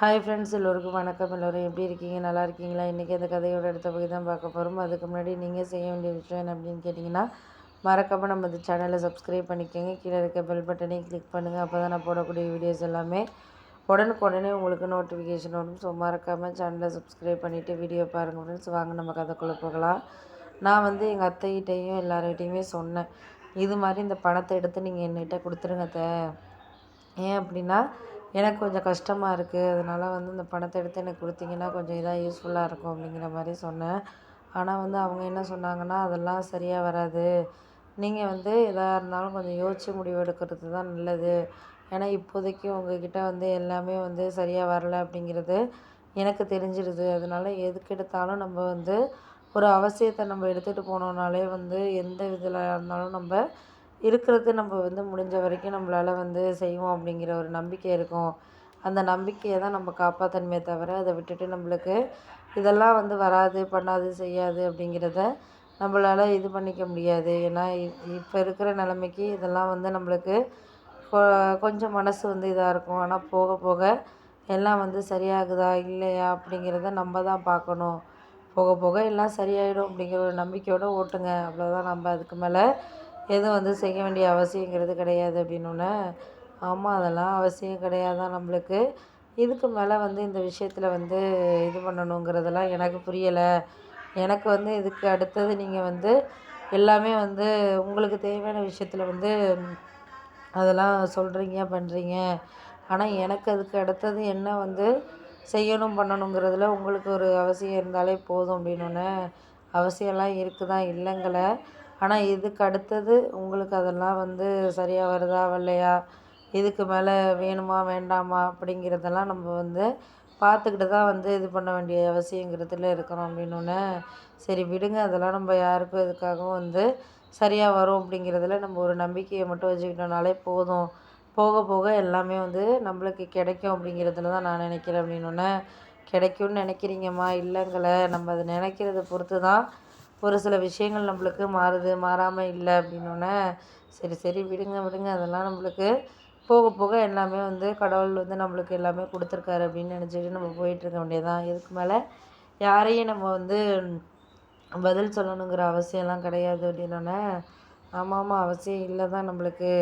Hi friends எல்லோருக்கும் வணக்கம். எல்லோரும் எப்படி இருக்கீங்க? நல்லா இருக்கீங்களா? இன்றைக்கி அந்த கதையோட அடுத்த பகுதி தான் பார்க்க போகிறோம் அதுக்கு முன்னாடி நீங்கள் செய்ய வேண்டிய விஷயம் என்ன அப்படின்னு கேட்டிங்கன்னா மறக்காமல் நம்ம இந்த சேனலை சப்ஸ்கிரைப் பண்ணிக்கோங்க. கீழே இருக்க பெல் பட்டனையும் கிளிக் பண்ணுங்கள் அப்போ தான் நான் போடக்கூடிய வீடியோஸ் எல்லாமே உடனுக்குடனே உங்களுக்கு நோட்டிஃபிகேஷன் வரும். ஸோ மறக்காமல் சேனலை சப்ஸ்கிரைப் பண்ணிவிட்டு வீடியோ பாருங்கள் ஃப்ரெண்ட்ஸ் வாங்க நம்ம கதைக்குள்ளே போகலாம். நான் வந்து எங்கள் அத்தைகிட்டையும் எல்லார்கிட்டையுமே சொன்னேன். இது மாதிரி இந்த பணத்தை எடுத்து நீங்கள் என்கிட்ட கொடுத்துருங்க அத்தை. ஏன் அப்படின்னா எனக்கு கொஞ்சம் கஷ்டமாக இருக்குது அதனால் வந்து இந்த பணத்தை எடுத்து எனக்கு கொடுத்தீங்கன்னா கொஞ்சம் இதாக யூஸ்ஃபுல்லாக இருக்கும் அப்படிங்கிற மாதிரி சொன்னேன். ஆனால் வந்து அவங்க என்ன சொன்னாங்கன்னா அதெல்லாம் சரியாக வராது. நீங்கள் வந்து எதாக இருந்தாலும் கொஞ்சம் யோசித்து முடிவு எடுக்கிறது தான் நல்லது. ஏன்னா இப்போதைக்கு உங்ககிட்ட வந்து எல்லாமே வந்து சரியாக வரல அப்படிங்கிறது எனக்கு தெரிஞ்சிடுது அதனால் எதுக்கு எடுத்தாலும் நம்ம வந்து ஒரு அவசியத்தை நம்ம எடுத்துகிட்டு போனோம்னாலே வந்து எந்த இதில் இருந்தாலும் நம்ம இருக்கிறது நம்ம வந்து முடிஞ்ச வரைக்கும் நம்மளால் வந்து செய்வோம் அப்படிங்கிற ஒரு நம்பிக்கை இருக்கும். அந்த நம்பிக்கையை தான் நம்ம காப்பாற்றணுமே தவிர அதை விட்டுட்டு நம்மளுக்கு இதெல்லாம் வந்து வராது பண்ணாது செய்யாது அப்படிங்கிறத நம்மளால் இது பண்ணிக்க முடியாது. ஏன்னா இப்போ இருக்கிற நிலமைக்கு இதெல்லாம் வந்து நம்மளுக்கு கொஞ்சம் மனசு வந்து இதாக இருக்கும். ஆனால் போக போக எல்லாம் வந்து சரியாகுதா இல்லையா அப்படிங்கிறத நம்ம தான் பார்க்கணும். போக போக எல்லாம் சரியாயிடும் அப்படிங்கிற ஒரு நம்பிக்கையோடு ஓட்டுங்க. அவ்வளோதான் நம்ம அதுக்கு மேலே எதுவும் வந்து செய்ய வேண்டிய அவசியங்கிறது கிடையாது அப்படின்னோடனே ஆமாம் அதெல்லாம் அவசியம் கிடையாதான் நம்மளுக்கு? இதுக்கு மேலே வந்து இந்த விஷயத்தில் வந்து இது பண்ணணுங்கிறதெல்லாம் எனக்கு புரியலை. எனக்கு வந்து இதுக்கு அடுத்தது நீங்கள் வந்து எல்லாமே வந்து உங்களுக்கு தேவையான விஷயத்தில் வந்து அதெல்லாம் சொல்கிறீங்க பண்ணுறீங்க ஆனால் எனக்கு அதுக்கு அடுத்தது என்ன வந்து செய்யணும் பண்ணணுங்கிறதுல உங்களுக்கு ஒரு அவசியம் இருந்தாலே போதும் அப்படின்னோடனே அவசியம்லாம் இருக்குதான் இல்லைங்களை. ஆனால் இதுக்கு அடுத்தது உங்களுக்கு அதெல்லாம் வந்து சரியாக வருதா வரலையா? இதுக்கு மேலே வேணுமா வேண்டாமா அப்படிங்கிறதெல்லாம் நம்ம வந்து பார்த்துக்கிட்டு தான் வந்து இது பண்ண வேண்டிய அவசியங்கிறதுல இருக்கிறோம் அப்படின்னோடனே சரி விடுங்க. அதெல்லாம் நம்ம யாருக்கும் இதுக்காகவும் வந்து சரியாக வரும் அப்படிங்கிறதுல நம்ம ஒரு நம்பிக்கையை மட்டும் வச்சுக்கிட்டோம்னாலே போதும். போக போக எல்லாமே வந்து நம்மளுக்கு கிடைக்கும் அப்படிங்கிறதுல தான் நான் நினைக்கிறேன் அப்படின்னோடனே கிடைக்கும்னு நினைக்கிறீங்கம்மா? இல்லைங்களை நம்ம அதை நினைக்கிறத பொறுத்து தான் ஒரு சில விஷயங்கள் நம்மளுக்கு மாறுது மாறாமல் இல்லை அப்படின்னோடனே சரி சரி விடுங்க விடுங்க அதெல்லாம் நம்மளுக்கு போக போக எல்லாமே வந்து கடவுள் வந்து நம்மளுக்கு எல்லாமே கொடுத்துருக்காரு அப்படின்னு நினச்சிட்டு நம்ம போயிட்டுருக்க வேண்டியதான் இதுக்கு மேலே யாரையும் நம்ம வந்து பதில் சொல்லணுங்கிற அவசியம்லாம் கிடையாது அப்படின்னோடனே ஆமாம் ஆமாம் அவசியம் இல்லை தான் நம்மளுக்கு.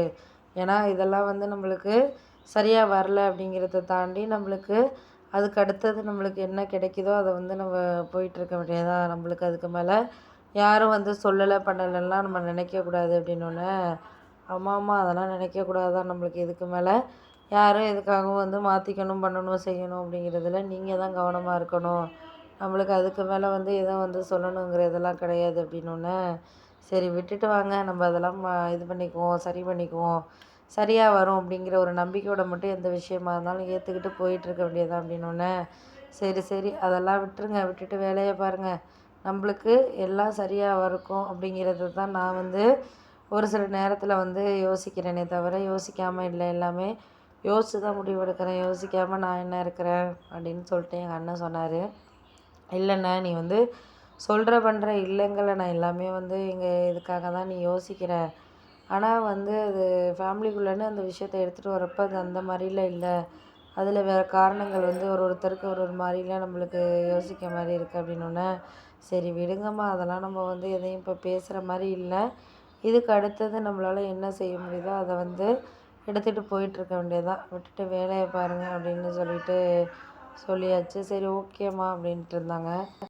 ஏன்னா இதெல்லாம் வந்து நம்மளுக்கு சரியாக வரல அப்படிங்கிறத தாண்டி நம்மளுக்கு அதுக்கு அடுத்தது நம்மளுக்கு என்ன கிடைக்குதோ அதை வந்து நம்ம போயிட்டுருக்க வேண்டியதான் நம்மளுக்கு அதுக்கு மேலே யாரும் வந்து சொல்லலை பண்ணலைலாம் நம்ம நினைக்கக்கூடாது அப்படின்னோடனே ஆமாம் ஆமாம் அதெல்லாம் நினைக்கக்கூடாதுதான் நம்மளுக்கு இதுக்கு மேலே யாரும் எதுக்காகவும் வந்து மாற்றிக்கணும் பண்ணணும் செய்யணும் அப்படிங்கிறதுல நீங்கள் தான் கவனமாக இருக்கணும். நம்மளுக்கு அதுக்கு மேலே வந்து எதுவும் வந்து சொல்லணுங்கிறதெல்லாம் கிடையாது அப்படின்னோடனே சரி விட்டுட்டு வாங்க. நம்ம அதெல்லாம் இது பண்ணிக்குவோம் சரி பண்ணிக்குவோம். சரியாக வரும் அப்படிங்கிற ஒரு நம்பிக்கையோட மட்டும் எந்த விஷயமா இருந்தாலும் ஏற்றுக்கிட்டு போயிட்டுருக்க வேண்டியதான் அப்படின்னோடனே சரி சரி அதெல்லாம் விட்டுருங்க விட்டுட்டு வேலையை பாருங்கள் நம்மளுக்கு எல்லாம் சரியாக இருக்கும் அப்படிங்கிறது தான் நான் வந்து ஒரு சில நேரத்தில் வந்து யோசிக்கிறேனே தவிர யோசிக்காமல் இல்லை எல்லாமே யோசித்து தான் முடிவு எடுக்கிறேன் யோசிக்காமல் நான் என்ன இருக்கிறேன் அப்படின்னு சொல்லிட்டு எங்கள் அண்ணன் சொன்னார். இல்லைண்ணே நீ வந்து சொல்கிற பண்ணுற இல்லைங்கள நான் எல்லாமே வந்து இங்கே இதுக்காக தான் நீ யோசிக்கிற. ஆனால் வந்து அது ஃபேமிலிக்குள்ளேன்னு அந்த விஷயத்த எடுத்துகிட்டு வரப்போ அது அந்த மாதிரிலாம் இல்லை. அதில் வேறு காரணங்கள் வந்து ஒரு ஒருத்தருக்கு ஒரு ஒரு மாதிரிலாம் நம்மளுக்கு யோசிக்க மாதிரி இருக்குது அப்படின்னோடனே சரி விடுங்கம்மா அதெல்லாம் நம்ம வந்து எதையும் இப்போ பேசுகிற மாதிரி இல்லை. இதுக்கு அடுத்தது நம்மளால் என்ன செய்ய முடியுதோ அதை வந்து எடுத்துகிட்டு போயிட்டுருக்க வேண்டியதுதான். விட்டுட்டு வேலையை பாருங்கள் அப்படின்னு சொல்லிட்டு சொல்லியாச்சு. சரி ஓகேம்மா அப்படின்ட்டு இருந்தாங்க.